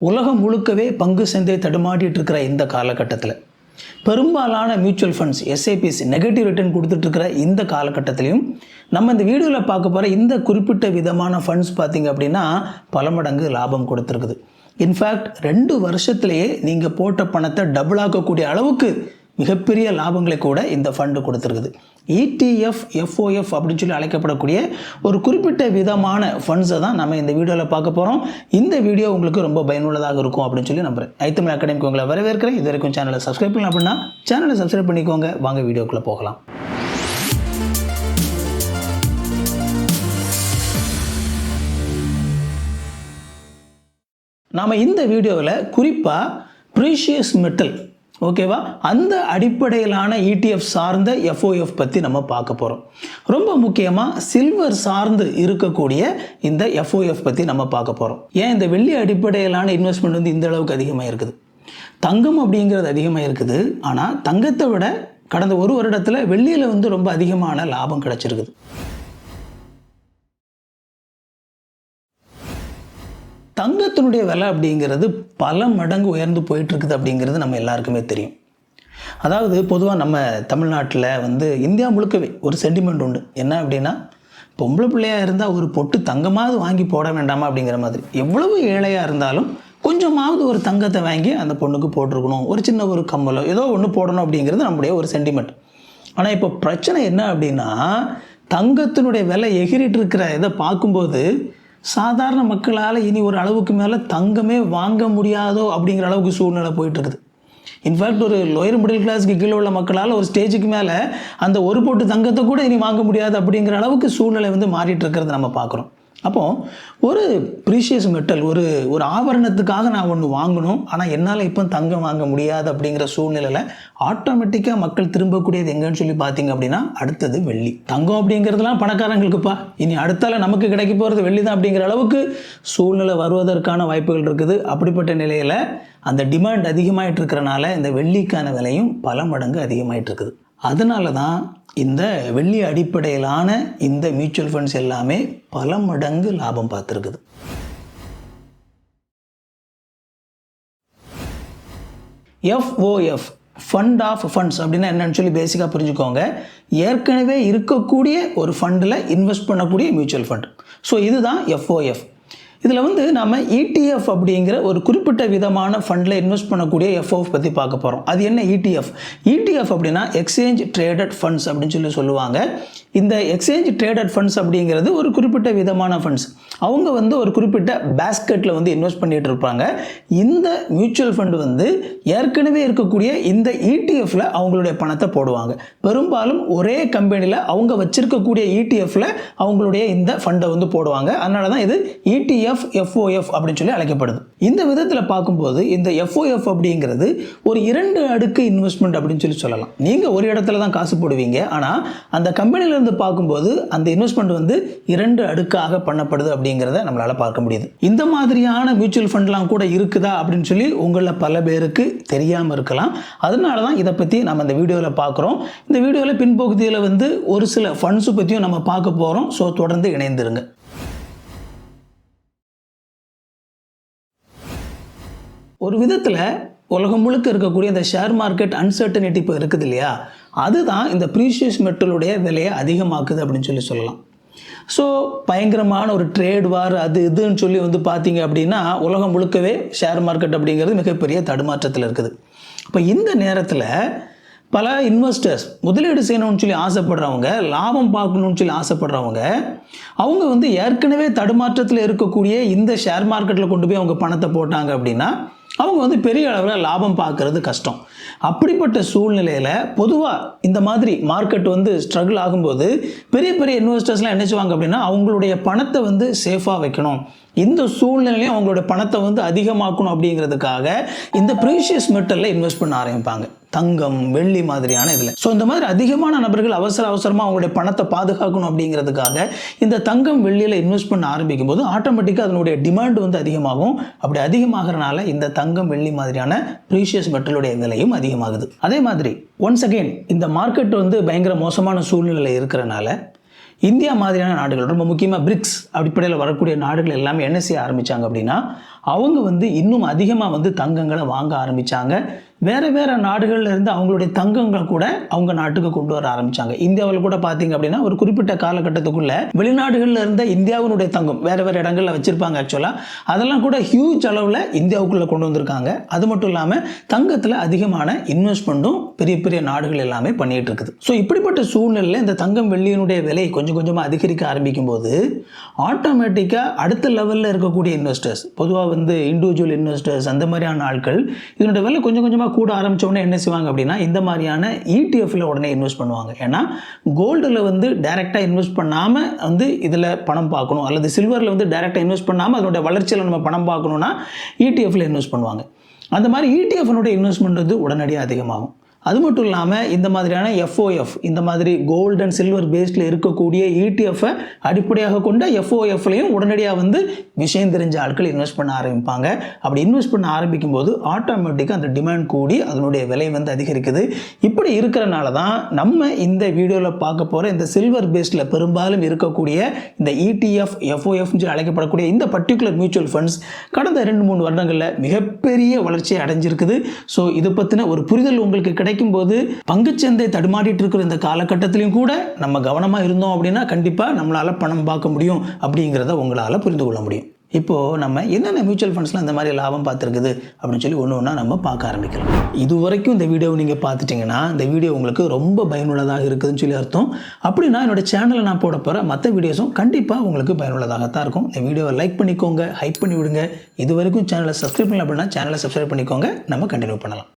உலகம் முழுக்கவே பங்கு சந்தை தடுமாட்டிட்டு இருக்கிற இந்த காலகட்டத்தில் பெரும்பாலான mutual funds SIPs negative return கொடுத்துட்ருக்கிற இந்த காலகட்டத்திலையும் நம்ம இந்த வீடியோவில் பார்க்க போகிற இந்த குறிப்பிட்ட விதமான ஃபண்ட்ஸ் பார்த்திங்க அப்படின்னா பல மடங்கு லாபம் கொடுத்துருக்குது. இன்ஃபேக்ட் ரெண்டு வருஷத்துலேயே நீங்கள் போட்ட பணத்தை டபுள் ஆக்கக்கூடிய அளவுக்கு மிகப்பெரிய லாபங்களை கூட இந்த ஃபண்டு கொடுத்துருக்குது. இடிஎஃப் எஃப்ஓஎஃப் அப்படின்னு சொல்லி அழைக்கப்படக்கூடிய ஒரு குறிப்பிட்ட விதமான ஃபண்ட்ஸை தான் நம்ம இந்த வீடியோவில் பார்க்க போகிறோம் இந்த வீடியோ உங்களுக்கு ரொம்ப பயனுள்ளதாக இருக்கும் அப்படின்னு சொல்லி நம்புறேன். ஐத்தமிழ் அகாடமிக்கு உங்களை வரவேற்கிறேன். இது வரைக்கும் சேனலை சப்ஸ்கிரைப் பண்ணலாம் அப்படின்னா சேனலை சப்ஸ்கிரைப் பண்ணிக்கோங்க. வாங்க வீடியோக்குள்ளே போகலாம். நாம் இந்த வீடியோவில் குறிப்பாக ப்ரீஷியஸ் மெட்டல் ஓகேவா? அந்த அடிப்படையிலான இடிஎஃப் சார்ந்த எஃப்ஓஎஃப் பற்றி நம்ம பார்க்க போகிறோம் ரொம்ப முக்கியமாக சில்வர் சார்ந்து இருக்கக்கூடிய இந்த எஃப்ஓஎஃப் பற்றி நம்ம பார்க்க போகிறோம் ஏன் இந்த வெள்ளி அடிப்படையிலான இன்வெஸ்ட்மெண்ட் வந்து இந்த அளவுக்கு அதிகமாக இருக்குது? தங்கம் அப்படிங்கிறது அதிகமாக இருக்குது. ஆனால் தங்கத்தை விட கடந்த ஒரு வருடத்தில் வெள்ளியில் வந்து ரொம்ப அதிகமான லாபம் கிடச்சிருக்குது. தங்கத்தினுடைய விலை அப்படிங்கிறது பல மடங்கு உயர்ந்து போயிட்டுருக்குது அப்படிங்கிறது நம்ம எல்லாருக்குமே தெரியும். அதாவது பொதுவாக நம்ம தமிழ்நாட்டில் வந்து இந்தியா முழுக்கவே ஒரு சென்டிமெண்ட் உண்டு. என்ன அப்படின்னா பொம்பளை பிள்ளையாக இருந்தால் ஒரு பொட்டு தங்கமாவது வாங்கி போட வேண்டாமா அப்படிங்கிற மாதிரி. எவ்வளவு ஏழையாக இருந்தாலும் கொஞ்சமாவது ஒரு தங்கத்தை வாங்கி அந்த பொண்ணுக்கு போட்டிருக்கணும். ஒரு சின்ன ஒரு கம்மலோ ஏதோ ஒன்று போடணும் அப்படிங்கிறது நம்முடைய ஒரு சென்டிமெண்ட் ஆனால் இப்போ பிரச்சனை என்ன அப்படின்னா தங்கத்தினுடைய விலை எகிரிட்டு இருக்கிற இதை பார்க்கும்போது சாதாரண மக்களால் இனி ஒரு அளவுக்கு மேலே தங்கமே வாங்க முடியாதோ அப்படிங்கிற அளவுக்கு சூழ்நிலை போயிட்டுருக்குது. இன்ஃபேக்ட் ஒரு லோயர் மிடில் கிளாஸ்க்கு கீழே உள்ள மக்களால் ஒரு ஸ்டேஜுக்கு மேலே அந்த ஒரு போட்டு தங்கத்தை கூட இனி வாங்க முடியாது அப்படிங்கிற அளவுக்கு சூழ்நிலை வந்து மாறிட்டு இருக்கிறத நம்ம பார்க்குறோம். அப்போது ஒரு ப்ரீஷியஸ் மெட்டல் ஒரு ஒரு ஆபரணத்துக்காக நான் ஒன்று வாங்கணும் ஆனால் என்னால் இப்போ தங்கம் வாங்க முடியாது அப்படிங்கிற சூழ்நிலையில் ஆட்டோமேட்டிக்காக மக்கள் திரும்பக்கூடியது எங்கன்னு சொல்லி பார்த்தீங்க அப்படின்னா அடுத்தது வெள்ளி. தங்கம் அப்படிங்கிறதுலாம் பணக்காரங்களுக்குப்பா. இனி அடுத்தால நமக்கு கிடைக்க போகிறது வெள்ளி தான் அப்படிங்கிற அளவுக்கு சூழ்நிலை வருவதற்கான வாய்ப்புகள் இருக்குது. அப்படிப்பட்ட நிலையில் அந்த டிமாண்ட் அதிகமாயிட்டு இருக்கிறனால இந்த வெள்ளிக்கான விலையும் பல மடங்கு அதிகமாயிட்டு இருக்குது அதனால தான் இந்த வெள்ளி அடிப்படையிலான இந்த மியூச்சுவல் ஃபண்ட்ஸ் எல்லாமே பல மடங்கு லாபம் பார்த்துருக்குது. எஃப்ஓஎஃப் ஃபண்ட் ஆஃப் ஃபண்ட்ஸ் அப்படின்னா என்னன்னு சொல்லி பேசிக்காக புரிஞ்சுக்கோங்க. ஏற்கனவே இருக்கக்கூடிய ஒரு ஃபண்டில் இன்வெஸ்ட் பண்ணக்கூடிய மியூச்சுவல் ஃபண்ட் ஸோ இதுதான் எஃப்ஓஎஃப் இதில் வந்து நம்ம இடிஎஃப் அப்படிங்கிற ஒரு குறிப்பிட்ட விதமான ஃபண்டில் இன்வெஸ்ட் பண்ணக்கூடிய எஃப்ஓஎஃப் பற்றி பார்க்க போகிறோம் அது என்ன இடிஎஃப் இடிஎஃப் அப்படின்னா எக்ஸ்சேஞ்ச் ட்ரேடட் ஃபண்ட்ஸ் அப்படின்னு சொல்லி சொல்லுவாங்க. இந்த எக்ஸ்சேஞ்ச் ட்ரேடட் ஃபண்ட்ஸ் அப்படிங்கிறது ஒரு குறிப்பிட்ட விதமான ஃபண்ட்ஸ் அவங்க வந்து ஒரு குறிப்பிட்ட பேஸ்கெட்டில் வந்து இன்வெஸ்ட் பண்ணிட்டு இருப்பாங்க. இந்த மியூச்சுவல் ஃபண்டு வந்து ஏற்கனவே இருக்கக்கூடிய இந்த இடிஎஃப்ல அவங்களுடைய பணத்தை போடுவாங்க. பெரும்பாலும் ஒரே கம்பெனியில் அவங்க வச்சிருக்கக்கூடிய இடிஎஃப்ல அவங்களுடைய இந்த ஃபண்டை வந்து போடுவாங்க. அதனால தான் இது இடிஎஃப் எஃப் எஃப்ஓஎஃப் அப்படின்னு சொல்லி அழைக்கப்படுது. இந்த விதத்தில் பார்க்கும்போது இந்த எஃப்ஓஎஃப் அப்படிங்கிறது ஒரு இரண்டு அடுக்கு இன்வெஸ்ட்மெண்ட் அப்படின்னு சொல்லி சொல்லலாம். நீங்கள் ஒரு இடத்துல தான் காசு போடுவீங்க. ஆனால் அந்த கம்பெனிலேருந்து பார்க்கும்போது அந்த இன்வெஸ்ட்மெண்ட் வந்து இரண்டு அடுக்காக பண்ணப்படுது அப்படிங்கிறத நம்மளால் பார்க்க முடியுது. இந்த மாதிரியான மியூச்சுவல் ஃபண்ட்லாம் கூட இருக்குதா அப்படின்னு சொல்லி உங்களில் பல பேருக்கு தெரியாமல் இருக்கலாம். அதனால தான் இதை பற்றி நம்ம இந்த வீடியோவில் பார்க்குறோம். இந்த வீடியோவில் பின்பகுதியில் வந்து ஒரு சில ஃபண்ட்ஸு பற்றியும் நம்ம பார்க்க போகிறோம் ஸோ தொடர்ந்து இணைந்துருங்க. ஒரு விதத்தில் உலகம் முழுக்க இருக்கக்கூடிய இந்த ஷேர் மார்க்கெட் அன்சர்டனிட்டி இப்போ இருக்குது இல்லையா? அதுதான் இந்த ப்ரீஷியஸ் மெட்டலுடைய விலையை அதிகமாக்குது அப்படின்னு சொல்லி சொல்லலாம். ஸோ பயங்கரமான ஒரு ட்ரேட் வார் அது இதுன்னு சொல்லி வந்து பார்த்தீங்க அப்படின்னா உலகம் முழுக்கவே ஷேர் மார்க்கெட் அப்படிங்கிறது மிகப்பெரிய தடுமாற்றத்தில் இருக்குது. இப்போ இந்த நேரத்தில் பல இன்வெஸ்டர்ஸ் முதலீடு செய்யணும்னு சொல்லி ஆசைப்படுறவங்க லாபம் பார்க்கணும்னு சொல்லி ஆசைப்படுறவங்க அவங்க வந்து ஏற்கனவே தடுமாற்றத்தில் இருக்கக்கூடிய இந்த ஷேர் மார்க்கெட்டில் கொண்டு போய் அவங்க பணத்தை போட்டாங்க அப்படின்னா அவங்க வந்து பெரிய அளவில் லாபம் பார்க்கறது கஷ்டம். அப்படிப்பட்ட சூழ்நிலையில் பொதுவாக இந்த மாதிரி மார்க்கெட் வந்து ஸ்ட்ரகிள் ஆகும்போது பெரிய பெரிய இன்வெஸ்டர்ஸ்லாம் என்ன செய்வாங்க அப்படின்னா அவங்களுடைய பணத்தை வந்து சேஃபாக வைக்கணும். இந்த சூழ்நிலையும் அவங்களுடைய பணத்தை வந்து அதிகமாக்கணும் அப்படிங்கிறதுக்காக இந்த ப்ரீஷியஸ் மெட்டலில் இன்வெஸ்ட் பண்ண ஆரம்பிப்பாங்க. தங்கம் வெள்ளி மாதிரியான இதில். ஸோ இந்த மாதிரி அதிகமான நபர்கள் அவசர அவசரமாக அவங்களுடைய பணத்தை பாதுகாக்கணும் அப்படிங்கிறதுக்காக இந்த தங்கம் வெள்ளியில் இன்வெஸ்ட் பண்ண ஆரம்பிக்கும் போது ஆட்டோமேட்டிக்காக அதனுடைய டிமாண்ட் வந்து அதிகமாகும். அப்படி அதிகமாகறனால இந்த தங்கம் வெள்ளி மாதிரியான ப்ரீஷியஸ் மெட்டலுடைய விலையும் அதிகமாகுது. அதே மாதிரி ஒன்ஸ் அகெயின் இந்த மார்க்கெட் வந்து பயங்கர மோசமான சூழ்நிலை இருக்கிறனால இந்தியா மாதிரியான நாடுகள் ரொம்ப முக்கியமாக பிரிக்ஸ் அடிப்படையில் வரக்கூடிய நாடுகள் எல்லாமே என்ன செய்ய ஆரம்பித்தாங்க அப்படின்னா அவங்க வந்து இன்னும் அதிகமாக வந்து தங்கங்களை வாங்க ஆரம்பித்தாங்க வேறு வேறு நாடுகளில் இருந்து அவங்களுடைய தங்கங்கள் கூட அவங்க நாட்டுக்கு கொண்டு வர ஆரம்பித்தாங்க இந்தியாவில் கூட பார்த்தீங்க அப்படின்னா ஒரு குறிப்பிட்ட காலகட்டத்துக்குள்ளே வெளிநாடுகளில் இருந்த இந்தியாவினுடைய தங்கம் வேறு வேறு இடங்களில் வச்சுருப்பாங்க ஆக்சுவலாக அதெல்லாம் கூட ஹியூஜ் அளவில் இந்தியாவுக்குள்ளே கொண்டு வந்திருக்காங்க. அது மட்டும் இல்லாமல் தங்கத்தில் அதிகமான இன்வெஸ்ட்மெண்ட்டும் பெரிய பெரிய நாடுகள் எல்லாமே பண்ணிகிட்டு இருக்குது. ஸோ இப்படிப்பட்ட சூழ்நிலையில் இந்த தங்கம் வெள்ளியினுடைய விலை கொஞ்சம் கொஞ்சமாக அதிகரிக்க ஆரம்பிக்கும் போது ஆட்டோமேட்டிக்காக அடுத்த லெவலில் இருக்கக்கூடிய இன்வெஸ்டர்ஸ் பொதுவாக வந்து இண்டிவிஜுவல் இன்வெஸ்டர்ஸ் அந்த மாதிரியான ஆட்கள் இதனுடைய விலை கொஞ்சம் கொஞ்சமாக கூட ஆரம்பித்தோடனே என்ன செய்வாங்க அப்படின்னா இந்த மாதிரியான இடிஎஃப்ல உடனே இன்வெஸ்ட் பண்ணுவாங்க. ஏன்னா கோல்டில் வந்து டைரெக்டாக இன்வெஸ்ட் பண்ணாமல் வந்து இதில் பணம் பார்க்கணும். அல்லது சில்வரில் வந்து டைரெக்டாக இன்வெஸ்ட் பண்ணாமல் அதனுடைய வளர்ச்சியில் நம்ம பணம் பார்க்கணுன்னா இடிஎஃப்ல இன்வெஸ்ட் பண்ணுவாங்க. அந்த மாதிரி இடிஎஃப்னுடைய இன்வெஸ்ட்மெண்ட் வந்து உடனடியாக அதிகமாகும். அது மட்டும் இல்லாமல் இந்த மாதிரியான எஃப்ஓஎஃப் இந்த மாதிரி கோல்டு அண்ட் சில்வர் பேஸ்டில் இருக்கக்கூடிய இடிஎஃப்பை அடிப்படையாக கொண்ட எஃப்ஓஎஃப்லையும் உடனடியாக வந்து விஷயம் தெரிஞ்ச ஆட்கள் இன்வெஸ்ட் பண்ண ஆரம்பிப்பாங்க. அப்படி இன்வெஸ்ட் பண்ண ஆரம்பிக்கும் போது ஆட்டோமேட்டிக்காக அந்த டிமாண்ட் கூடி அதனுடைய விலை வந்து அதிகரிக்குது. இப்படி இருக்கிறனால தான் நம்ம இந்த வீடியோவில் பார்க்க போகிற இந்த சில்வர் பேஸ்டில் பெரும்பாலும் இருக்கக்கூடிய இந்த இடிஎஃப் எஃப்ஓஎஃப்னு சொல்லி அழைக்கப்படக்கூடிய இந்த பர்டிகுலர் மியூச்சுவல் ஃபண்ட்ஸ் கடந்த ரெண்டு மூணு வருடங்களில் மிகப்பெரிய வளர்ச்சியை அடைஞ்சிருக்குது. ஸோ இது பற்றின ஒரு புரிதல் உங்களுக்கு கிடைக்கும் போது பங்குச்சந்தை தடுமாடிட்டு இருக்கிற இந்த காலகட்டத்திலையும் கூட நம்ம கவனமாக இருந்தோம் அப்படின்னா கண்டிப்பாக நம்மளால் பணம் பார்க்க முடியும் அப்படிங்கிறத உங்களால் புரிந்து கொள்ள முடியும். இப்போது நம்ம என்னென்ன மியூச்சுவல் ஃபண்ட்ஸில் இந்த மாதிரி லாபம் பார்த்துருக்குது அப்படின்னு சொல்லி ஒன்று ஒன்றா நம்ம பார்க்க ஆரம்பிக்கலாம். இது வரைக்கும் இந்த வீடியோவை நீங்கள் பார்த்துட்டிங்கன்னா இந்த வீடியோ உங்களுக்கு ரொம்ப பயனுள்ளதாக இருக்குதுன்னு சொல்லி அர்த்தம். அப்படின்னா என்னோட சேனலில் நான் போட போகிற மற்ற வீடியோஸும் கண்டிப்பாக உங்களுக்கு பயனுள்ளதாகத்தான் இருக்கும். இந்த வீடியோவை லைக் பண்ணிக்கோங்க ஹைப் பண்ணி விடுங்க இது வரைக்கும் சேனலை சப்ஸ்கிரைப் பண்ணல அப்படின்னா சேனலை சப்ஸ்கிரைப் பண்ணிக்கோங்க. நம்ம கண்டினியூ பண்ணலாம்.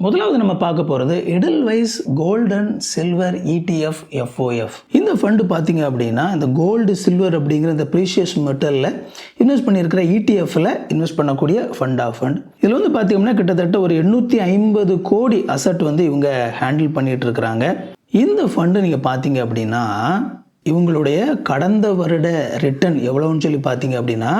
முதலாவது நம்ம பார்க்க போகிறது Edelweiss golden silver ETF FOF இந்த ஃபண்டு பார்த்தீங்க அப்படின்னா இந்த கோல்டு சில்வர் அப்படிங்கிற இந்த ப்ரீஷியஸ் மெட்டலில் இன்வெஸ்ட் பண்ணியிருக்கிற இடிஎஃப்ல இன்வெஸ்ட் பண்ணக்கூடிய ஃபண்ட் ஆஃப் ஃபண்ட் இதில் வந்து பார்த்தீங்கன்னா கிட்டத்தட்ட ஒரு எண்ணூற்றி ஐம்பது கோடி அசட் வந்து இவங்க ஹேண்டில் பண்ணிட்டு இருக்கிறாங்க இந்த ஃபண்டு நீங்கள் பார்த்தீங்க அப்படின்னா இவங்களுடைய கடந்த வருட ரிட்டர்ன் எவ்வளோன்னு சொல்லி பார்த்தீங்க அப்படின்னா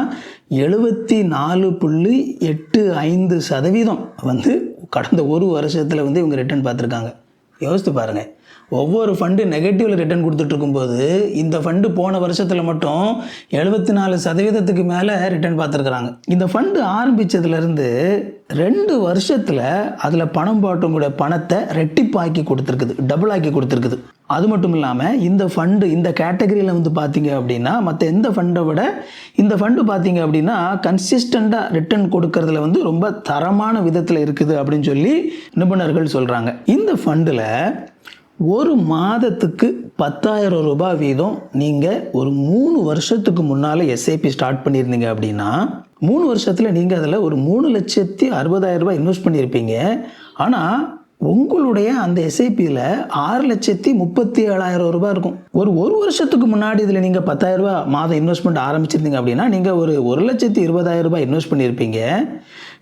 எழுபத்தி நாலு புள்ளி எட்டு ஐந்து சதவீதம் வந்து கடந்த ஒரு வருஷத்தில் வந்து இவங்க ரிட்டர்ன் பார்த்துருக்காங்க. யோசித்து பாருங்கள் ஒவ்வொரு ஃபண்டு நெகட்டிவில் ரிட்டர்ன் கொடுத்துட்ருக்கும்போது இந்த ஃபண்டு போன வருஷத்தில் மட்டும் எழுபத்தி நாலு சதவீதத்துக்கு மேலே ரிட்டர்ன் பார்த்துருக்குறாங்க. இந்த ஃபண்டு ஆரம்பித்ததுலேருந்து ரெண்டு வருஷத்தில் அதில் பணம் போட்டவங்களுடைய பணத்தை ரெட்டிப்பாக்கி கொடுத்துருக்குது டபுள் ஆக்கி கொடுத்துருக்குது. அது மட்டும் இல்லாமல் இந்த ஃபண்டு இந்த கேட்டகரியில் வந்து பார்த்தீங்க அப்படின்னா மற்ற எந்த ஃபண்டை விட இந்த ஃபண்டு பார்த்தீங்க அப்படின்னா கன்சிஸ்டண்ட்டாக ரிட்டர்ன் கொடுக்கறதுல வந்து ரொம்ப தரமான விதத்தில் இருக்குது அப்படின்னு சொல்லி நிபுணர்கள் சொல்கிறாங்க இந்த ஃபண்டில் ஒரு மாதத்துக்கு பத்தாயிரம் ரூபாய் வீதம் நீங்கள் ஒரு மூணு வருஷத்துக்கு முன்னால் எஸ்ஐபி ஸ்டார்ட் பண்ணியிருந்தீங்க அப்படின்னா மூணு வருஷத்தில் நீங்கள் அதில் ஒரு மூணு லட்சத்தி அறுபதாயிரம் ரூபாய் இன்வெஸ்ட் பண்ணியிருப்பீங்க. ஆனால் உங்களுடைய அந்த எஸ்ஐபியில் ஆறு லட்சத்தி முப்பத்தி ஏழாயிரம் ரூபாய் இருக்கும். ஒரு ஒரு வருஷத்துக்கு முன்னாடி இதில் நீங்கள் பத்தாயிரம் ரூபாய் மாதம் இன்வெஸ்ட்மெண்ட் ஆரம்பிச்சிருந்தீங்க அப்படின்னா நீங்கள் ஒரு ஒரு லட்சத்தி இருபதாயிரம் ரூபாய் இன்வெஸ்ட் பண்ணியிருப்பீங்க.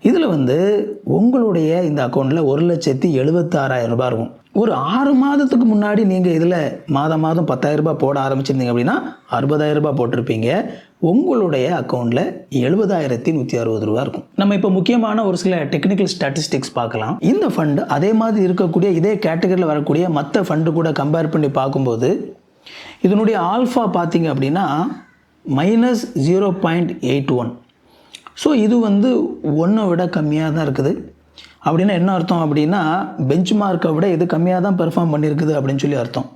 இதில் வந்து உங்களுடைய இந்த அக்கௌண்ட்டில் ஒரு லட்சத்தி எழுபத்தாறாயிரம் ரூபாய் இருக்கும். ஒரு ஆறு மாதத்துக்கு முன்னாடி நீங்கள் இதில் மாதம் மாதம் பத்தாயிரம் ரூபாய் போட ஆரம்பிச்சிருந்தீங்க அப்படின்னா அறுபதாயிரம் ரூபாய் போட்டிருப்பீங்க. உங்களுடைய அக்கௌண்ட்டில் எழுபதாயிரத்தி நூற்றி அறுபது ரூபா இருக்கும். நம்ம இப்போ முக்கியமான ஒரு சில டெக்னிக்கல் ஸ்டாட்டிஸ்டிக்ஸ் பார்க்கலாம். இந்த ஃபண்டு அதே மாதிரி இருக்கக்கூடிய இதே கேட்டகரியில் வரக்கூடிய மற்ற ஃபண்டு கூட கம்பேர் பண்ணி பார்க்கும்போது இதனுடைய ஆல்ஃபா பார்த்தீங்க அப்படின்னா minus zero point eight one so இது வந்து ஒன்றை விட கம்மியாக தான் இருக்குது. அப்படின்னா என்ன அர்த்தம் அப்படின்னா பெஞ்ச் மார்க்கை விட இது கம்மியாக தான் பெர்ஃபார்ம் பண்ணியிருக்குது அப்படின்னு சொல்லி அர்த்தம்.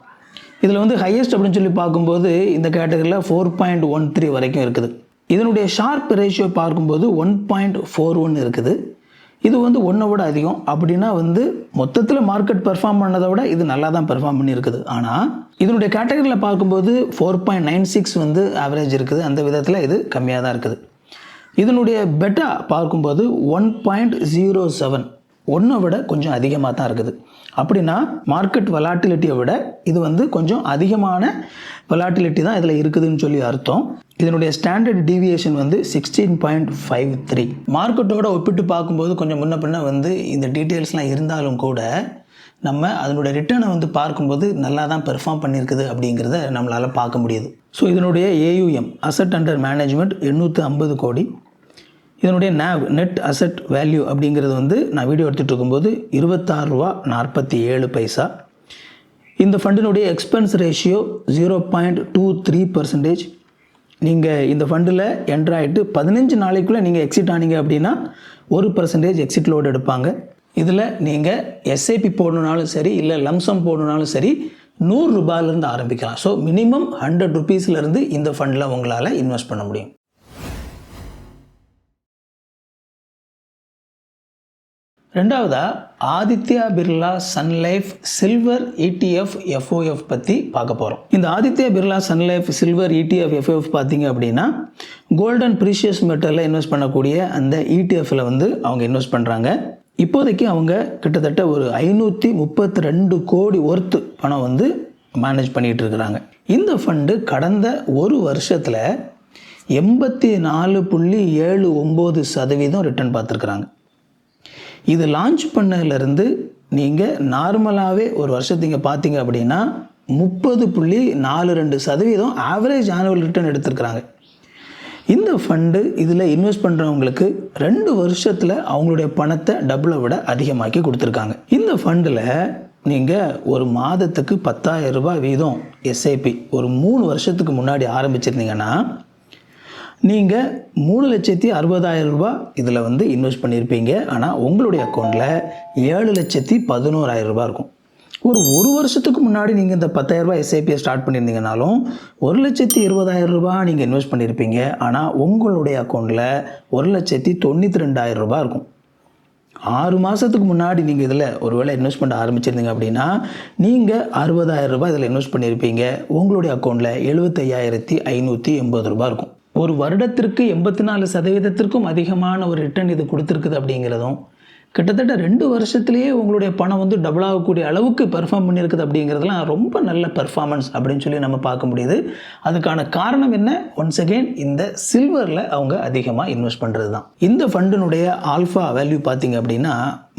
இதில் வந்து ஹையஸ்ட் அப்படின்னு சொல்லி பார்க்கும்போது இந்த கேட்டகரியில் ஃபோர் பாயிண்ட் ஒன் த்ரீ வரைக்கும் இருக்குது. இதனுடைய ஷார்ப் ரேஷியோ பார்க்கும்போது ஒன் பாயிண்ட் ஃபோர் ஒன் இருக்குது. இது வந்து ஒன்றை விட அதிகம். அப்படின்னா வந்து மொத்தத்தில் மார்க்கெட் பெர்ஃபார்ம் பண்ணதை விட இது நல்லா தான் பெர்ஃபார்ம் பண்ணியிருக்குது. ஆனால் இதனுடைய கேட்டகரியில் பார்க்கும்போது ஃபோர் பாயிண்ட் நைன் சிக்ஸ் வந்து ஆவரேஜ் இருக்குது. அந்த விதத்தில் இது கம்மியாக தான் இருக்குது. இதனுடைய பெட்டா பார்க்கும்போது ஒன் பாயிண்ட் ஜீரோ செவன் ஒன்றை விட கொஞ்சம் அதிகமாக தான் இருக்குது. அப்படின்னா மார்க்கெட் வெலாட்டிலிட்டியை விட இது வந்து கொஞ்சம் அதிகமான வெலாட்டிலிட்டி தான் இதில் இருக்குதுன்னு சொல்லி அர்த்தம். இதனுடைய ஸ்டாண்டர்ட் டிவியேஷன் வந்து சிக்ஸ்டீன் பாயிண்ட் ஃபைவ் த்ரீ மார்க்கெட்டோட ஒப்பிட்டு பார்க்கும்போது கொஞ்சம் முன்ன பின்ன வந்து இந்த டீட்டெயில்ஸ்லாம் இருந்தாலும் கூட நம்ம அதனுடைய ரிட்டர்னை வந்து பார்க்கும்போது நல்லா தான் பெர்ஃபார்ம் பண்ணியிருக்குது அப்படிங்கிறத நம்மளால் பார்க்க முடியுது. ஸோ இதனுடைய ஏயுஎம் அசட் அண்டர் மேனேஜ்மெண்ட் எண்ணூற்றி ஐம்பது கோடி. இதனுடைய நேவ் நெட் அசெட் வேல்யூ அப்படிங்கிறது வந்து நான் வீடியோ எடுத்துகிட்டு இருக்கும்போது இருபத்தாறு ரூபா நாற்பத்தி ஏழு பைசா. இந்த ஃபண்டினுடைய expense ratio zero point two three percentage நீங்கள் இந்த ஃபண்டில் என்ட்ரு ஆகிட்டு பதினஞ்சு நாளைக்குள்ளே நீங்கள் எக்ஸிட் ஆனீங்க அப்படின்னா ஒரு பர்சன்டேஜ் எக்ஸிட் லோடு எடுப்பாங்க. இதில் நீங்கள் எஸ்ஐபி போடணுனாலும் சரி இல்லை லம்சம் போடணுனாலும் சரி நூறு ரூபாயிலேருந்து ஆரம்பிக்கலாம். ஸோ மினிமம் ஹண்ட்ரட் ருபீஸ்லேருந்து இந்த ஃபண்டில் உங்களால் இன்வெஸ்ட் பண்ண முடியும். ரெண்டாவதா Aditya Birla Sun Life silver ETF FOF பற்றி பார்க்க போகிறோம் இந்த Aditya Birla Sun Life silver ETF FOF பார்த்தீங்க அப்படின்னா கோல்டன் ப்ரீஷியஸ் மெட்டலில் இன்வெஸ்ட் பண்ணக்கூடிய அந்த இடிஎஃப்ல வந்து அவங்க இன்வெஸ்ட் பண்ணுறாங்க இப்போதைக்கு அவங்க கிட்டத்தட்ட ஒரு ஐநூற்றி முப்பத்தி ரெண்டு கோடி ஒர்த்து பணம் வந்து மேனேஜ் பண்ணிகிட்டு இருக்கிறாங்க. இந்த ஃபண்டு கடந்த ஒரு வருஷத்தில் எண்பத்தி நாலு புள்ளி ஏழு ஒம்பது சதவீதம் ரிட்டர்ன் பார்த்துருக்குறாங்க. இது லான்ச் பண்ணதுலேருந்து நீங்கள் நார்மலாகவே ஒரு வருஷத்துக்கு பார்த்தீங்க அப்படின்னா முப்பது புள்ளி நாலு ரெண்டு சதவீதம் ஆவரேஜ் ஆனுவல் ரிட்டர்ன் எடுத்திருக்கிறாங்க. இந்த ஃபண்டு இதில் இன்வெஸ்ட் பண்ணுறவங்களுக்கு ரெண்டு வருஷத்தில் அவங்களுடைய பணத்தை டபுளை விட அதிகமாக்கி கொடுத்துருக்காங்க. இந்த ஃபண்டில் நீங்கள் ஒரு மாதத்துக்கு பத்தாயிரம் ரூபாய் வீதம் எஸ்ஐபி ஒரு மூணு வருஷத்துக்கு முன்னாடி ஆரம்பிச்சிருந்தீங்கன்னா நீங்கள் மூணு லட்சத்தி அறுபதாயிரம் ரூபா இதில் வந்து இன்வெஸ்ட் பண்ணியிருப்பீங்க ஆனால் உங்களுடைய அக்கௌண்ட்டில் ஏழு லட்சத்தி பதினோராயிரம் ரூபாய் இருக்கும். ஒரு ஒரு வருஷத்துக்கு முன்னாடி நீங்கள் இந்த பத்தாயிரம் ரூபாய் எஸ்ஐபியை ஸ்டார்ட் பண்ணியிருந்தீங்கனாலும் ஒரு லட்சத்தி இருபதாயிரம் ரூபா நீங்கள் இன்வெஸ்ட் பண்ணியிருப்பீங்க ஆனால் உங்களுடைய அக்கௌண்ட்டில் ஒரு லட்சத்தி தொண்ணூற்றி ரெண்டாயிரம் ரூபாய் இருக்கும். ஆறு மாதத்துக்கு முன்னாடி நீங்கள் இதில் ஒருவேளை இன்வெஸ்ட் பண்ண ஆரம்பிச்சிருந்தீங்க அப்படின்னா நீங்கள் அறுபதாயிரம் ரூபாய் இதில் இன்வெஸ்ட் பண்ணியிருப்பீங்க உங்களுடைய அக்கௌண்ட்டில் எழுபத்தையாயிரத்தி ஐநூற்றி எண்பது ரூபாய் இருக்கும். ஒரு வருடத்திற்கு எண்பத்தி நாலு சதவீதத்திற்கும் அதிகமான ஒரு ரிட்டர்ன் இது கொடுத்துருக்குது அப்படிங்கிறதும் கிட்டத்தட்ட ரெண்டு வருஷத்துலேயே உங்களுடைய பணம் வந்து டபுள் ஆகக்கூடிய அளவுக்கு பெர்ஃபார்ம் பண்ணியிருக்குது அப்படிங்கிறதுலாம் ரொம்ப நல்ல பெர்ஃபார்மன்ஸ் அப்படின்னு சொல்லி நம்ம பார்க்க முடியுது. அதுக்கான காரணம் என்ன? ஒன்ஸ் அகெயின் இந்த சில்வரில் அவங்க அதிகமாக இன்வெஸ்ட் பண்ணுறது தான் இந்த ஃபண்டினுடைய ஆல்ஃபா வேல்யூ பார்த்தீங்க அப்படின்னா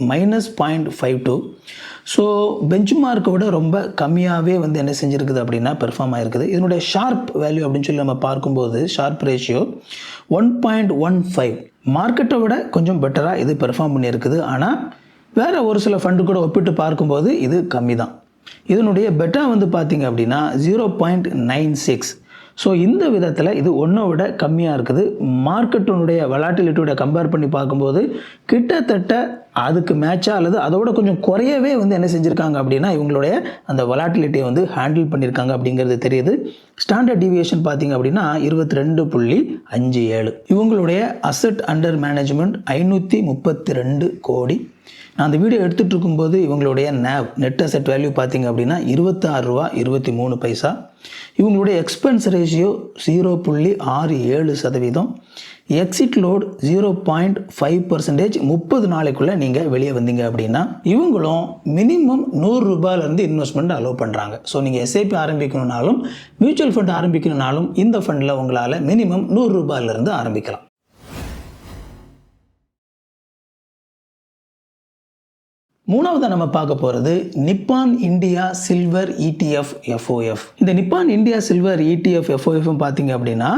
minus point five two so bench மார்க்கை விட ரொம்ப கம்மியாகவே வந்து என்ன செஞ்சுருக்குது அப்படின்னா பெர்ஃபார்ம் ஆகிருக்குது இதனுடைய ஷார்ப் வேல்யூ அப்படின்னு சொல்லி நம்ம பார்க்கும்போது Sharpe ratio one point one five மார்க்கெட்டை விட கொஞ்சம் பெட்டராக இது பெர்ஃபார்ம் பண்ணியிருக்குது. ஆனால் வேறு ஒரு சில ஃபண்டு கூட ஒப்பிட்டு பார்க்கும்போது இது கம்மி தான் இதனுடைய பெட்டா வந்து பார்த்தீங்க அப்படின்னா zero point nine six so இந்த விதத்தில் இது ஒன்றை விட கம்மியாக இருக்குது. மார்க்கெட்டினுடைய வலாட்டிலிட்டியோட கம்பேர் பண்ணி பார்க்கும்போது கிட்டத்தட்ட அதுக்கு மேட்சாக அல்லது அதோட கொஞ்சம் குறையவே வந்து என்ன செஞ்சுருக்காங்க அப்படின்னா இவங்களுடைய அந்த வலாட்டிலிட்டியை வந்து ஹேண்டில் பண்ணியிருக்காங்க அப்படிங்கிறது தெரியுது. ஸ்டாண்டர்ட் டிவியேஷன் பார்த்தீங்க அப்படின்னா இருபத்தி ரெண்டு புள்ளி அஞ்சு ஏழு. இவங்களுடைய அசட் அண்டர் மேனேஜ்மெண்ட் ஐநூற்றி முப்பத்தி ரெண்டு கோடி. நான் அந்த வீடியோ எடுத்துகிட்டு இருக்கும்போது இவங்களுடைய நேவ் நெட் அசெட் வேல்யூ பார்த்தீங்க அப்படின்னா இருபத்தாறு ரூபா இருபத்தி மூணு பைசா. இவங்களுடைய எக்ஸ்பென்ஸ் ரேஷியோ ஜீரோ புள்ளி ஆறு ஏழு சதவீதம். Exit load zero point five percentage முப்பது நாளைக்குள்ளே நீங்கள் வெளியே வந்தீங்க அப்படின்னா இவங்களும் மினிமம் நூறு ரூபாயிலேருந்து இன்வெஸ்ட்மெண்ட் அலோவ் பண்ணுறாங்க ஸோ நீங்கள் எஸ்ஐபி ஆரம்பிக்கணுனாலும் மியூச்சுவல் ஃபண்ட் ஆரம்பிக்கணும்னாலும் இந்த ஃபண்டில் உங்களால் மினிமம் நூறு ரூபாயிலேருந்து ஆரம்பிக்கலாம். மூணாவதாக நம்ம பார்க்க போகிறது Nippon India silver ETF FOF இந்த Nippon India silver ETF FOF பார்த்தீங்க அப்படின்னா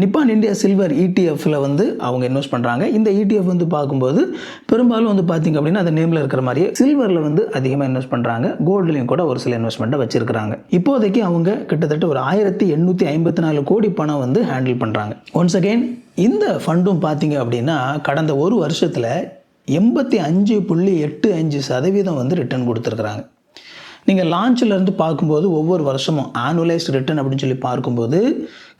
நிப்பான் இந்தியா சில்வர் இடிஎஃப்ல வந்து அவங்க இன்வெஸ்ட் பண்ணுறாங்க இந்த இடிஎஃப் வந்து பார்க்கும்போது பெரும்பாலும் வந்து பார்த்தீங்க அப்படின்னா அந்த நேமில் இருக்கிற மாதிரியே சில்வரில் வந்து அதிகமாக இன்வெஸ்ட் பண்ணுறாங்க கோல்டுலையும் கூட ஒரு சில இன்வெஸ்ட்மெண்ட்டை வச்சிருக்கிறாங்க. இப்போதைக்கு அவங்க கிட்டத்தட்ட ஒரு ஆயிரத்தி எண்ணூற்றி ஐம்பத்தி நாலு கோடி பணம் வந்து ஹேண்டில் பண்ணுறாங்க ஒன்ஸ் அகெயின் இந்த ஃபண்டும் பார்த்தீங்க அப்படின்னா கடந்த ஒரு வருஷத்தில் எண்பத்தி அஞ்சு புள்ளி எட்டு அஞ்சு சதவீதம் வந்து ரிட்டர்ன் கொடுத்துருக்குறாங்க. நீங்கள் லான்ச்சிலேருந்து பார்க்கும்போது ஒவ்வொரு வருஷமும் ஆனுவலைஸ் ரிட்டர்ன் அப்படின்னு சொல்லி பார்க்கும்போது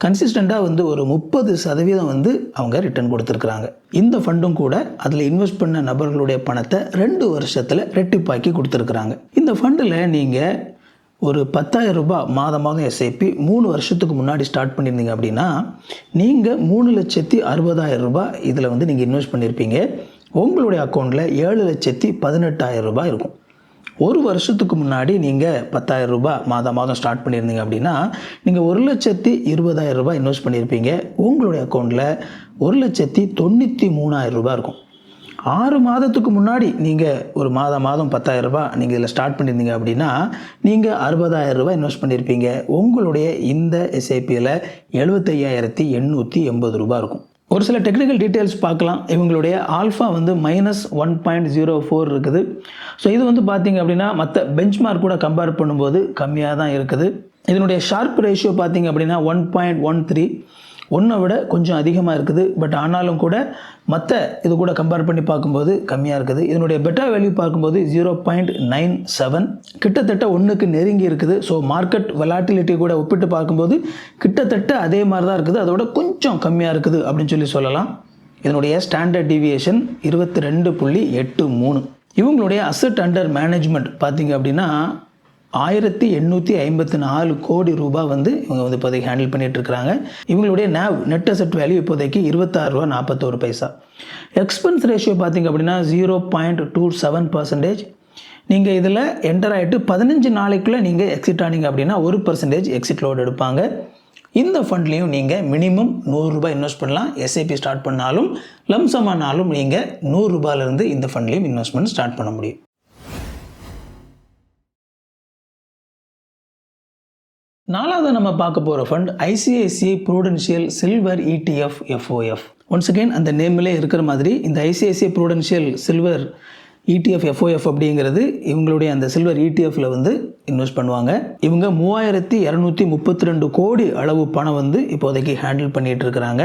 கன்சிஸ்டண்ட்டாக வந்து ஒரு முப்பது சதவீதம் வந்து அவங்க ரிட்டர்ன் கொடுத்துருக்குறாங்க. இந்த ஃபண்டும் கூட அதில் இன்வெஸ்ட் பண்ண நபர்களுடைய பணத்தை ரெண்டு வருஷத்தில் ரெட்டிப்பாக்கி கொடுத்துருக்குறாங்க. இந்த ஃபண்டில் நீங்கள் ஒரு பத்தாயிரம் ரூபாய் மாதமாக எஸ்ஐபி மூணு வருஷத்துக்கு முன்னாடி ஸ்டார்ட் பண்ணியிருந்தீங்க அப்படின்னா நீங்கள் மூணு லட்சத்தி அறுபதாயிரம் ரூபாய் இதில் வந்து நீங்கள் இன்வெஸ்ட் பண்ணியிருப்பீங்க. உங்களுடைய அக்கௌண்ட்டில் ஏழு லட்சத்தி பதினெட்டாயிரம் ரூபாய் இருக்கும். ஒரு வருஷத்துக்கு முன்னாடி நீங்கள் பத்தாயிரம் ரூபாய் மாதம் மாதம் ஸ்டார்ட் பண்ணியிருந்தீங்க அப்படின்னா நீங்கள் ஒரு லட்சத்தி இருபதாயிரம் ரூபாய் இன்வெஸ்ட் பண்ணியிருப்பீங்க. உங்களுடைய அக்கௌண்ட்டில் ஒரு லட்சத்தி தொண்ணூற்றி மூணாயிரம் ரூபாய் இருக்கும். ஆறு மாதத்துக்கு முன்னாடி நீங்கள் ஒரு மாதம் மாதம் பத்தாயிரம் ரூபாய் நீங்கள் இதில் ஸ்டார்ட் பண்ணியிருந்தீங்க அப்படின்னா நீங்கள் அறுபதாயிரம் ரூபாய் இன்வெஸ்ட் பண்ணியிருப்பீங்க. உங்களுடைய இந்த எஸ்ஐபியில் எழுபத்தையாயிரத்தி எண்ணூற்றி எண்பது ரூபாய் இருக்கும். ஒரு சில டெக்னிக்கல் டீட்டெயில்ஸ் பார்க்கலாம். இவங்களுடைய ஆல்ஃபா வந்து minus one point zero four இருக்குது. ஸோ இது வந்து பார்த்தீங்க அப்படின்னா மற்ற பெஞ்ச் மார்க் கூட கம்பேர் பண்ணும்போது கம்மியாக தான் இருக்குது. இதனுடைய ஷார்ப் ரேஷியோ பார்த்தீங்க அப்படின்னா ஒன் பாயிண்ட் ஒன் த்ரீ ஒன்றை விட கொஞ்சம் அதிகமாக இருக்குது. பட் ஆனாலும் கூட மற்ற இது கூட கம்பேர் பண்ணி பார்க்கும்போது கம்மியாக இருக்குது. இதனுடைய பெட்டா வேல்யூ பார்க்கும்போது ஜீரோ பாயிண்ட் நைன் செவன் கிட்டத்தட்ட ஒன்றுக்கு நெருங்கி இருக்குது. ஸோ மார்க்கெட் வெலாட்டிலிட்டி கூட ஒப்பிட்டு பார்க்கும்போது கிட்டத்தட்ட அதே மாதிரி தான் இருக்குது. அதோட கொஞ்சம் கம்மியாக இருக்குது அப்படின்னு சொல்லி சொல்லலாம். இதனுடைய ஸ்டாண்டர்ட் டிவியேஷன் இருபத்தி ரெண்டு புள்ளி எட்டு மூணு. இவங்களுடைய அசட் அண்டர் மேனேஜ்மெண்ட் பார்த்தீங்க அப்படின்னா ஆயிரத்தி எண்ணூற்றி ஐம்பத்தி நாலு கோடி ரூபாய் வந்து இவங்க வந்து இப்போதைக்கு ஹேண்டில் பண்ணிகிட்டு இருக்கிறாங்க இவங்களுடைய நேவ் நெட் அசெட் வேல்யூ இப்போதைக்கு இருபத்தாறு ரூபா நாற்பத்தோரு பைசா. எக்ஸ்பென்ஸ் ரேஷியோ பார்த்தீங்க அப்படின்னா zero point two seven percentage நீங்கள் இதில் என்டர் ஆகிட்டு பதினஞ்சு நாளைக்குள்ளே நீங்கள் எக்ஸிட் ஆனீங்க அப்படின்னா ஒரு பர்சன்டேஜ் எக்ஸிட் லோடு எடுப்பாங்க. இந்த ஃபண்ட்லேயும் நீங்கள் மினிமம் நூறுரூபா இன்வெஸ்ட் பண்ணலாம். எஸ்ஐபி ஸ்டார்ட் பண்ணாலும் லம்சமானாலும் நீங்கள் நூறுரூபாலேருந்து இந்த ஃபண்ட்லேயும் இன்வெஸ்ட்மெண்ட் ஸ்டார்ட் பண்ண முடியும். நாலாவது நம்ம பார்க்க போகிற fund ICICI Prudential silver ETF FOF once again அந்த நேம்லே இருக்கிற மாதிரி இந்த ICICI Prudential silver ETF FOF அப்படிங்கிறது இவங்களுடைய அந்த சில்வர் இடிஎஃப்ல வந்து இன்வெஸ்ட் பண்ணுவாங்க. இவங்க மூவாயிரத்தி இரநூத்தி முப்பத்தி ரெண்டு கோடி அளவு பணம் வந்து இப்போதைக்கு ஹேண்டில் பண்ணிட்டு இருக்கிறாங்க.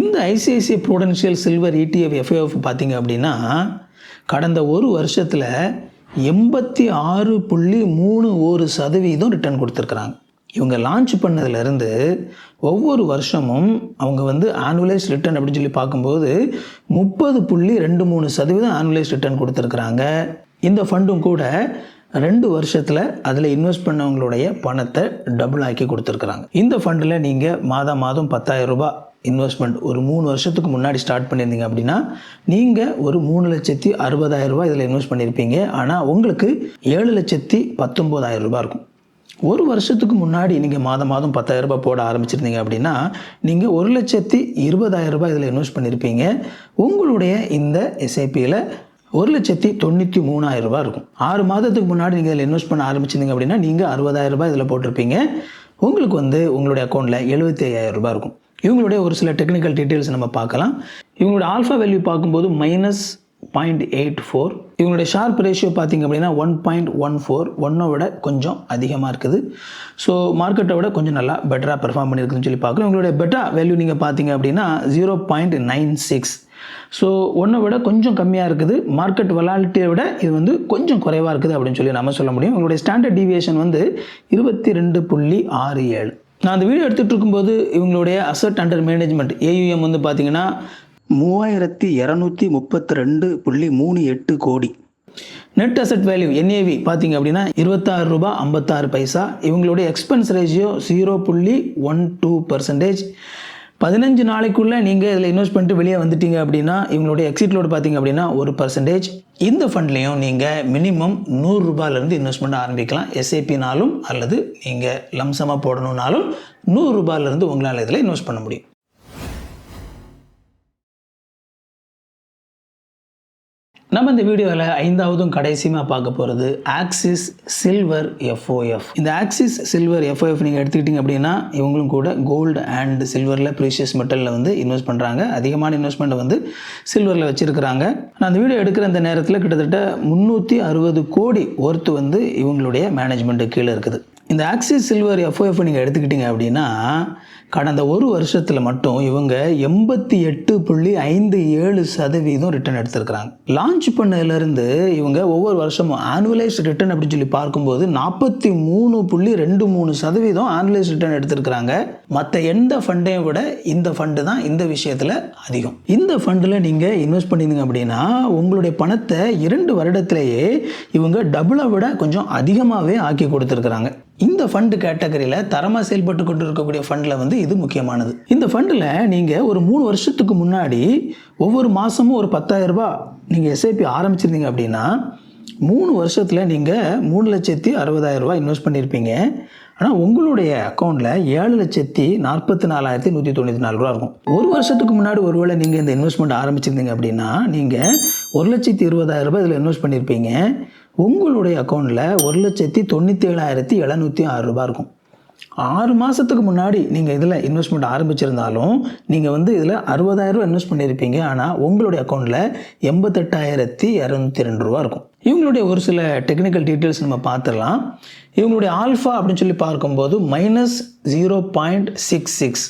இந்த ICICI Prudential silver ETF FOF பார்த்தீங்க அப்படின்னா கடந்த ஒரு வருஷத்தில் எண்பத்தி ஆறு புள்ளி மூணு ஒரு சதவீதம் ரிட்டர்ன் கொடுத்துருக்குறாங்க. இவங்க லான்ச் பண்ணதுலேருந்து ஒவ்வொரு வருஷமும் அவங்க வந்து ஆனுவலைஸ் ரிட்டர்ன் அப்படின்னு சொல்லி பார்க்கும்போது முப்பது புள்ளி ரெண்டு மூணு சதவீதம் ஆனுவலைஸ் ரிட்டர்ன் கொடுத்துருக்குறாங்க. இந்த ஃபண்டும் கூட ரெண்டு வருஷத்தில் அதில் இன்வெஸ்ட் பண்ணவங்களுடைய பணத்தை டபுள் ஆக்கி கொடுத்துருக்குறாங்க. இந்த ஃபண்டில் நீங்கள் மாதம் மாதம் பத்தாயிரம் ரூபாய் இன்வெஸ்ட்மெண்ட் ஒரு மூணு வருஷத்துக்கு முன்னாடி ஸ்டார்ட் பண்ணியிருந்தீங்க அப்படின்னா நீங்கள் ஒரு மூணு லட்சத்தி அறுபதாயிரம் ரூபாய் இதில் இன்வெஸ்ட் பண்ணியிருப்பீங்க. ஆனால் உங்களுக்கு ஏழு லட்சத்தி பத்தொம்போதாயிரம் ரூபாய் இருக்கும். ஒரு வருஷத்துக்கு முன்னாடி நீங்கள் மாதம் மாதம் பத்தாயிரரூபா போட ஆரம்பிச்சிருந்தீங்க அப்படின்னா நீங்கள் ஒரு லட்சத்தி இருபதாயிரம் ரூபாய் இதில் இன்வெஸ்ட் பண்ணியிருப்பீங்க உங்களுடைய இந்த எஸ்ஐபியில் ஒரு லட்சத்தி தொண்ணூற்றி மூணாயிரம் ரூபா இருக்கும். ஆறு மாதத்துக்கு முன்னாடி நீங்கள் இதில் இன்வெஸ்ட் பண்ண ஆரம்பிச்சிருந்தீங்க அப்படின்னா நீங்கள் அறுபதாயிரம் ரூபாய் இதில் போட்டிருப்பீங்க. உங்களுக்கு வந்து உங்களுடைய அக்கௌண்ட்டில் எழுபத்தி ஐயாயிரம் ரூபாய் இருக்கும். இவங்களுடைய ஒரு சில டெக்னிக்கல் டீட்டெயில்ஸ் நம்ம பார்க்கலாம். இவங்களுடைய ஆல்ஃபா வேல்யூ பார்க்கும்போது மைனஸ் பாயிண்ட் எயிட் ஃபோர் இவங்களுடைய ஷார்ப் ரேஷியோ பார்த்தீங்க அப்படின்னா ஒன் பாயிண்ட் ஒன் ஃபோர் ஒன்னை விட கொஞ்சம் அதிகமாக இருக்குது. ஸோ மார்க்கெட்டை விட கொஞ்சம் நல்லா பெட்டராக பெர்ஃபார்ம் பண்ணியிருக்குதுன்னு சொல்லி பார்க்குறோம். இவங்களுடைய பெட்டா வேல்யூ நீங்கள் பார்த்தீங்க அப்படின்னா zero point nine six so ஒன்றை விட கொஞ்சம் கம்மியாக இருக்குது. மார்க்கெட் வெலாலிட்டியை விட இது வந்து கொஞ்சம் குறைவாக இருக்குது அப்படின்னு சொல்லி நம்ம சொல்ல முடியும். உங்களுடைய ஸ்டாண்டர்ட் டிவியேஷன் வந்து இருபத்தி ரெண்டு புள்ளி ஆறு ஏழு. நான் அந்த வீடியோ எடுத்துகிட்டு இருக்கும்போது இவங்களுடைய அசட் அண்டர் மேனேஜ்மெண்ட் ஏயுஎம் வந்து பார்த்தீங்கன்னா மூவாயிரத்தி இரநூத்தி முப்பத்தி ரெண்டு புள்ளி மூணு எட்டு கோடி. நெட் அசெட் வேல்யூ என்ஏவி பார்த்தீங்க அப்படின்னா இருபத்தாறு ரூபாய் ஐம்பத்தாறு பைசா. இவங்களுடைய எக்ஸ்பென்ஸ் ரேஷியோ ஜீரோ புள்ளி ஒன் டூ பர்சன்டேஜ் பதினஞ்சு நாளைக்குள்ளே நீங்கள் இதில் இன்வெஸ்ட் பண்ணிட்டு வெளியே வந்துட்டீங்க அப்படின்னா இவங்களுடைய எக்ஸிட்லோடு பார்த்தீங்க அப்படின்னா ஒரு பர்சன்டேஜ் இந்த ஃபண்ட்லேயும் நீங்கள் மினிமம் நூறுரூபாலேருந்து இன்வெஸ்ட்மெண்ட் ஆரம்பிக்கலாம். எஸ்ஐபினாலும் அல்லது நீங்கள் லம்சமாக போடணுன்னாலும் நூறுரூபாலேருந்து உங்களால் இதில் இன்வெஸ்ட் பண்ண முடியும். நம்ம இந்த வீடியோவில் ஐந்தாவதும் கடைசியுமா பார்க்க போகிறது ஆக்சிஸ் சில்வர் எஃப்ஓஎஃப் இந்த ஆக்சிஸ் சில்வர் எஃப்ஓஎஃப் நீங்கள் எடுத்துக்கிட்டீங்க அப்படின்னா இவங்களும் கூட கோல்டு அண்ட் சில்வரில் ப்ரீஷியஸ் மெட்டலில் வந்து இன்வெஸ்ட் பண்ணுறாங்க அதிகமான இன்வெஸ்ட்மெண்ட் வந்து சில்வரில் வச்சுருக்கிறாங்க. நான் அந்த வீடியோ எடுக்கிற அந்த நேரத்தில் கிட்டத்தட்ட முந்நூற்றி அறுபது கோடி ஒர்த்து வந்து இவங்களுடைய மேனேஜ்மெண்ட்டு கீழே இருக்குது. இந்த ஆக்சிஸ் சில்வர் எஃப்ஓஎஃப் நீங்கள் எடுத்துக்கிட்டீங்க அப்படின்னா கடந்த ஒரு வருஷத்தில் மட்டும் இவங்க எண்பத்தி எட்டு புள்ளி ஐந்து ஏழு சதவீதம் ரிட்டர்ன் எடுத்திருக்கிறாங்க. லான்ச் பண்ணதுலேருந்து இவங்க ஒவ்வொரு வருஷமும் ஆனுவலைஸ் ரிட்டர்ன் அப்படின்னு சொல்லி பார்க்கும்போது நாற்பத்தி மூணு புள்ளி ரெண்டு மூணு சதவீதம் ஆனுவலைஸ் ரிட்டர்ன் எடுத்திருக்கிறாங்க. மற்ற எந்த ஃபண்டையும் விட இந்த ஃபண்டு தான் இந்த விஷயத்தில் அதிகம். இந்த ஃபண்டில் நீங்கள் இன்வெஸ்ட் பண்ணியிருந்தீங்க அப்படின்னா உங்களுடைய பணத்தை இரண்டு வருடத்திலேயே இவங்க டபுளை விட கொஞ்சம் அதிகமாகவே ஆக்கி கொடுத்துருக்குறாங்க. இந்த ஃபண்டு கேட்டகரியில் தரமாக செயல்பட்டு கொண்டு இருக்கக்கூடிய ஃபண்டில் வந்து இது முக்கியமானது. இந்த ஃபண்டில் நீங்கள் ஒரு மூணு வருஷத்துக்கு முன்னாடி ஒவ்வொரு மாதமும் ஒரு பத்தாயிரரூபா நீங்கள் எஸ்ஐபி ஆரம்பிச்சிருந்தீங்க அப்படின்னா மூணு வருஷத்தில் நீங்கள் மூணு லட்சத்தி அறுபதாயிரரூபா இன்வெஸ்ட் பண்ணியிருப்பீங்க ஆனால் உங்களுடைய அக்கௌண்ட்டில் ஏழு லட்சத்தி நாற்பத்தி நாலாயிரத்தி நூற்றி தொண்ணூற்றி நாலு ரூபா இருக்கும். ஒரு வருஷத்துக்கு முன்னாடி ஒருவேளை நீங்கள் இந்த இன்வெஸ்ட்மெண்ட் ஆரம்பிச்சிருந்தீங்க அப்படின்னா நீங்கள் ஒரு லட்சத்தி இருபதாயிரம் ரூபாய் இதில் இன்வெஸ்ட் பண்ணியிருப்பீங்க உங்களுடைய அக்கௌண்ட்டில் ஒரு லட்சத்தி தொண்ணூற்றி ஏழாயிரத்தி எழுநூற்றி ஆறு ரூபா இருக்கும். ஆறு மாதத்துக்கு முன்னாடி நீங்கள் இதில் இன்வெஸ்ட்மெண்ட் ஆரம்பிச்சிருந்தாலும் நீங்கள் வந்து இதில் அறுபதாயிரரூவா இன்வெஸ்ட் பண்ணியிருப்பீங்க ஆனால் உங்களுடைய அக்கௌண்ட்டில் எண்பத்தெட்டாயிரத்தி இரநூத்தி ரெண்டு ரூபா இருக்கும். இவங்களுடைய ஒரு சில டெக்னிக்கல் டீட்டெயில்ஸ் நம்ம பார்த்துடலாம் இவங்களுடைய ஆல்ஃபா அப்படின்னு சொல்லி பார்க்கும்போது minus zero point six six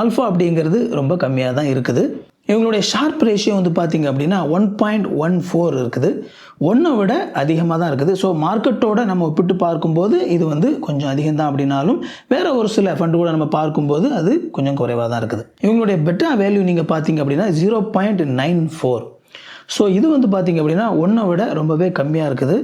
alpha அப்படிங்கிறது ரொம்ப கம்மியாக தான் இருக்குது. இவங்களுடைய ஷார்ப் ரேஷியோ வந்து பார்த்திங்க அப்படின்னா ஒன் பாயிண்ட் ஒன் ஃபோர் இருக்குது. ஒன்றை விட அதிகமாக தான் இருக்குது. ஸோ மார்க்கெட்டோட நம்ம ஒப்பிட்டு பார்க்கும்போது இது வந்து கொஞ்சம் அதிகம் தான் அப்படின்னாலும் வேறு ஒரு சில ஃபண்டு கூட நம்ம பார்க்கும்போது அது கொஞ்சம் குறைவாக தான் இருக்குது. இவங்களுடைய பெட்டா வேல்யூ நீங்கள் பார்த்தீங்க அப்படின்னா zero point nine four so இது வந்து பார்த்திங்க அப்படின்னா ஒன்றை விட ரொம்பவே கம்மியாக இருக்குது.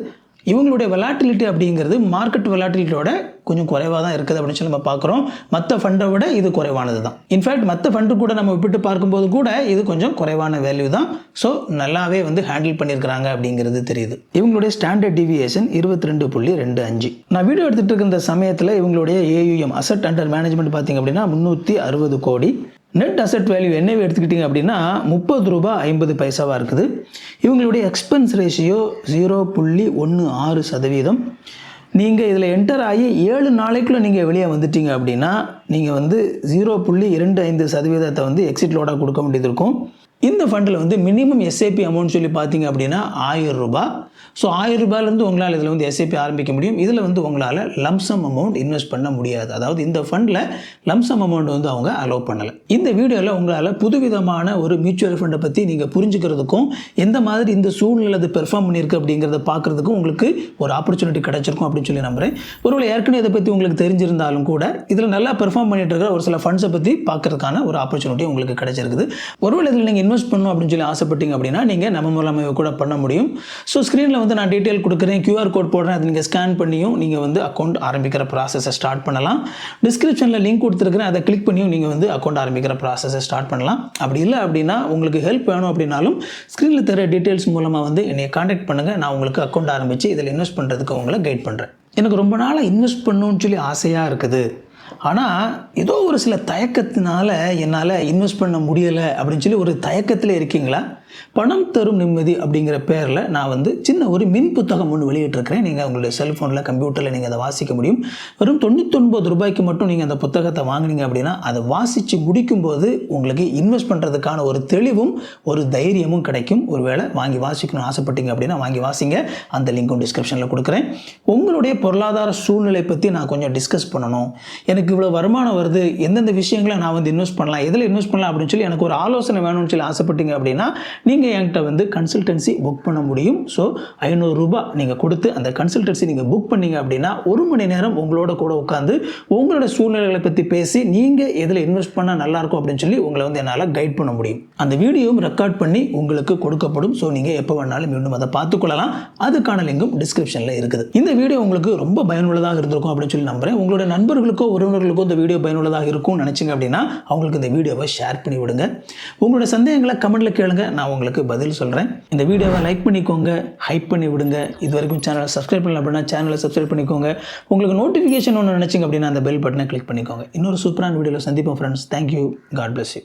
இவங்களுடைய விளாட்டிலிட்டி அப்படிங்கிறது மார்க்கெட் விளாட்டிலிட்டியோட கொஞ்சம் குறைவாக தான் இருக்குது அப்படின்னு சொல்லி நம்ம பார்க்குறோம். மற்ற ஃபண்டை விட இது குறைவானது தான் இன்ஃபேக்ட் மற்ற ஃபண்டு கூட நம்ம விட்டு பார்க்கும்போது கூட இது கொஞ்சம் குறைவான வேல்யூ தான். ஸோ நல்லாவே வந்து ஹேண்டில் பண்ணியிருக்கிறாங்க அப்படிங்கிறது தெரியுது. இவங்களுடைய ஸ்டாண்டர்ட் டிவியேஷன் இருபத்தி ரெண்டு புள்ளி ரெண்டு அஞ்சு. நான் வீடியோ எடுத்துகிட்டு இருக்கிற சமயத்தில் இவங்களுடைய ஏயுஎம் அசட் அண்டர் மேனேஜ்மெண்ட் பார்த்திங்க அப்படின்னா முந்நூற்றி அறுபது கோடி. நெட் அசெட் வேல்யூ என்னவே எடுத்துக்கிட்டிங்க அப்படின்னா முப்பது ரூபா ஐம்பது பைசாவாக இருக்குது. இவங்களுடைய எக்ஸ்பென்ஸ் ரேஷியோ ஜீரோ புள்ளி ஒன்று ஆறு சதவீதம். நீங்கள் இதில் என்டர் ஆகி ஏழு நாளைக்குள்ளே நீங்கள் வெளியே வந்துட்டீங்க அப்படின்னா நீங்கள் வந்து ஜீரோ புள்ளி இரண்டு ஐந்து சதவீதத்தை வந்து எக்ஸிட் லோடாக கொடுக்க வேண்டியது இருக்கும். இந்த ஃபண்டில் வந்து மினிமம் எஸ்ஐபி அமௌண்ட் சொல்லி பார்த்தீங்க அப்படின்னா ஆயிரம் ரூபாய். ஸோ ஆயிரம் ரூபாயிலேருந்து உங்களால் இதில் வந்து எஸ்ஐபி ஆரம்பிக்க முடியும். இதில் வந்து உங்களால் லம்சம் அமௌண்ட் இன்வெஸ்ட் பண்ண முடியாது. அதாவது இந்த ஃபண்டில் லம்சம் அமௌண்ட் வந்து அவங்க அலோவ் பண்ணலை. இந்த வீடியோவில் உங்களால் புதுவிதமான ஒரு மியூச்சுவல் ஃபண்டை பற்றி நீங்கள் புரிஞ்சுக்கிறதுக்கும் எந்த மாதிரி இந்த சூழ்நிலை அது பெர்ஃபார்ம் பண்ணியிருக்கு அப்படிங்கிறத பார்க்குறதுக்கும் உங்களுக்கு ஒரு ஆப்பர்ச்சுனிட்டி கிடச்சிருக்கும் அப்படின்னு சொல்லி நம்புகிறேன் ஒருவேளை ஏற்கனவே இதை பற்றி உங்களுக்கு தெரிஞ்சிருந்தாலும் கூட இதில் நல்லா பெர்ஃபார்ம் பண்ணிட்டு இருக்கிற ஒரு சில ஃபண்ட்ஸை பற்றி பார்க்கறதுக்கான ஒரு ஆப்பர்ச்சுனிட்டி உங்களுக்கு கிடச்சிருக்குது. ஒருவேளை இதில் நீங்கள் இன்வெஸ்ட் பண்ணணும் அப்படின்னு சொல்லி ஆசைப்பட்டீங்க அப்படின்னா நீங்கள் நம்ம மூலமாக கூட பண்ண முடியும். ஸோ ஸ்க்ரீனில் வந்து நான் டீட்டெயில் கொடுக்குறேன் கியூஆர் கோட் போடுறேன் அதை நீங்கள் ஸ்கேன் பண்ணியும் நீங்கள் வந்து அக்கௌண்ட் ஆரம்பிக்கிற ப்ராசஸை ஸ்டார்ட் பண்ணலாம். டிஸ்கிரிப்ஷனில் லிங்க் கொடுத்துருக்குறேன் அதை கிளிக் பண்ணியும் நீங்கள் வந்து அக்கௌண்ட் ஆரம்பிக்கிற ப்ராசஸை ஸ்டார்ட் பண்ணலாம். அப்படி இல்லை அப்படின்னா உங்களுக்கு ஹெல்ப் வேணும் அப்படின்னாலும் ஸ்க்ரீனில் தர டீட்டெயில்ஸ் மூலமாக வந்து என்னை காண்டாக்ட் பண்ணுங்கள் நான் உங்களுக்கு அக்கௌண்ட் ஆரம்பித்து இதில் இன்வெஸ்ட் பண்ணுறதுக்கு உங்களை கைட் பண்ணுறேன் எனக்கு ரொம்ப நாளாக இன்வெஸ்ட் பண்ணணும்னு சொல்லி ஆசையாக இருக்குது. ஆனால் ஏதோ ஒரு சில தயக்கத்தினால என்னால் இன்வெஸ்ட் பண்ண முடியலை அப்படின்னு சொல்லி ஒரு தயக்கத்தில் இருக்கீங்களா? பணம் தரும் நிம்மதி அப்படிங்கிற பேரில் நான் வந்து சின்ன ஒரு மின் புத்தகம் ஒன்று வெளியிட்டிருக்கிறேன். நீங்கள் உங்களுடைய செல்ஃபோனில் கம்ப்யூட்டரில் நீங்கள் அதை வாசிக்க முடியும். வெறும் தொண்ணூத்தொன்பது ரூபாய்க்கு மட்டும் நீங்கள் அந்த புத்தகத்தை வாங்கினீங்க அப்படின்னா அதை வாசித்து முடிக்கும்போது உங்களுக்கு இன்வெஸ்ட் பண்ணுறதுக்கான ஒரு தெளிவும் ஒரு தைரியமும் கிடைக்கும். ஒருவேளை வாங்கி வாசிக்கணும்னு ஆசைப்பட்டீங்க அப்படின்னா வாங்கி வாசிங்க. அந்த லிங்க்கும் டிஸ்கிரிப்ஷனில் கொடுக்குறேன். உங்களுடைய பொருளாதார சூழ்நிலை பற்றி நான் கொஞ்சம் டிஸ்கஸ் பண்ணணும். எனக்கு எனக்கு இவ்வளோ வருமானம் வருது எந்தெந்த விஷயங்களை நான் வந்து இன்வெஸ்ட் பண்ணலாம் எதில் இன்வெஸ்ட் பண்ணலாம் அப்படின்னு சொல்லி எனக்கு ஒரு ஆலோசனை வேணும்னு சொல்லி ஆசைப்பட்டீங்க அப்படின்னா நீங்கள் என்கிட்ட வந்து கன்சல்டன்சி புக் பண்ண முடியும். ஸோ ஐநூறுரூபா நீங்கள் கொடுத்து அந்த கன்சல்டன்சி நீங்கள் புக் பண்ணீங்க அப்படின்னா ஒரு மணி நேரம் உங்களோட கூட உட்காந்து உங்களோட சூழ்நிலைகளை பற்றி பேசி நீங்கள் எதில் இன்வெஸ்ட் பண்ணால் நல்லாயிருக்கும் அப்படின்னு சொல்லி உங்களை வந்து என்னால் கைட் பண்ண முடியும். அந்த வீடியோவும் ரெக்கார்ட் பண்ணி உங்களுக்கு கொடுக்கப்படும். ஸோ நீங்கள் எப்போ வேணாலும் மீண்டும் அதை பார்த்துக்கொள்ளலாம் அதுக்கான லிங்கும் டிஸ்கிரிப்ஷனில் இருக்குது. இந்த வீடியோ உங்களுக்கு ரொம்ப பயனுள்ளதாக இருந்திருக்கும் அப்படின்னு சொல்லி நம்புறேன். உங்களோட நண்பர்களுக்கோ உறவினர்களுக்கும் இந்த வீடியோ பயனுள்ளதாக இருக்கும்னு நினச்சிங்க அப்படின்னா அவங்களுக்கு இந்த வீடியோவை ஷேர் பண்ணி விடுங்க. உங்களோட சந்தேகங்களை கமெண்ட்டில் கேளுங்க. நான் உங்களுக்கு பதில் சொல்கிறேன் இந்த வீடியோவை லைக் பண்ணிக்கோங்க. ஹைப் பண்ணி விடுங்க. இது வரைக்கும் சேனலை சப்ஸ்கிரைப் பண்ணல அப்படின்னா சேனலை சப்ஸ்கிரைப் பண்ணிக்கோங்க. உங்களுக்கு நோட்டிஃபிகேஷன் ஒன்று நினச்சிங்க அப்படின்னா அந்த பெல் பட்டனை கிளிக் பண்ணிக்கோங்க. இன்னொரு சூப்பரான வீடியோவில் சந்திப்போம் friends thank you God bless you